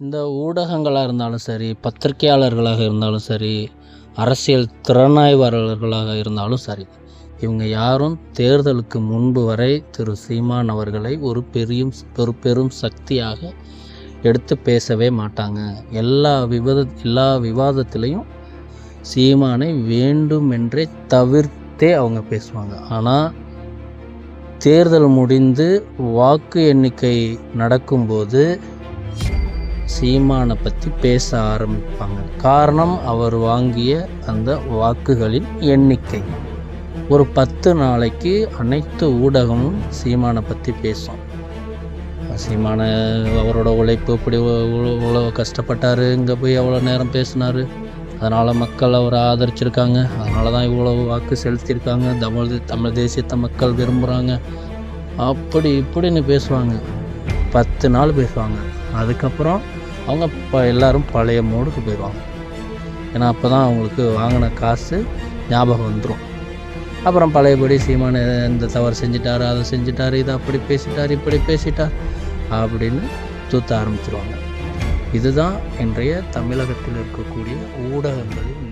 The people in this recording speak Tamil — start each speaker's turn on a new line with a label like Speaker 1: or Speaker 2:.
Speaker 1: இந்த ஊடகங்களாக இருந்தாலும் சரி பத்திரிகையாளர்களாக இருந்தாலும் சரி அரசியல் திறனாய்வாளர்களாக இருந்தாலும் சரி இவங்க யாரும் தேர்தலுக்கு முன்பு வரை திரு. சீமான் அவர்களை ஒரு பெரியும் ஒரு பெரும் சக்தியாக எடுத்து பேசவே மாட்டாங்க. எல்லா விவாத எல்லா விவாதத்திலையும் சீமானை வேண்டுமென்றே தவிர்த்தே அவங்க பேசுவாங்க. ஆனால் தேர்தல் முடிந்து வாக்கு எண்ணிக்கை நடக்கும்போது சீமானை பற்றி பேச ஆரம்பிப்பாங்க. காரணம் அவர் வாங்கிய அந்த வாக்குகளின் எண்ணிக்கை. ஒரு பத்து நாளைக்கு அனைத்து ஊடகமும் சீமானை பற்றி பேசும். சீமான அவரோட உழைப்பு இப்படி இவ்வளோ கஷ்டப்பட்டார் இங்கே போய் எவ்வளோ நேரம் பேசினார். அதனால் மக்கள் அவரை ஆதரிச்சிருக்காங்க. அதனால தான் இவ்வளோ வாக்கு செலுத்தியிருக்காங்க. தமிழ் தமிழ் தேசியத்தை மக்கள் விரும்புகிறாங்க அப்படி இப்படின்னு பேசுவாங்க. பத்து நாள் பேசுவாங்க. அதுக்கப்புறம் அவங்க இப்போ எல்லாரும் பழைய மோடுக்கு போயிடுவாங்க. ஏன்னா அப்போ தான் அவங்களுக்கு வாங்கின காசு ஞாபகம் வந்துடும் அப்புறம் பழையபடி சீமான் இந்த தவறு செஞ்சிட்டாரு அதை செஞ்சிட்டாரு இதை அப்படி பேசிட்டார் இப்படி பேசிட்டார் அப்படின்னு தூத்த ஆரம்பிச்சிருவாங்க. இதுதான் இன்றைய தமிழகத்தில் இருக்கக்கூடிய ஊடகங்களின்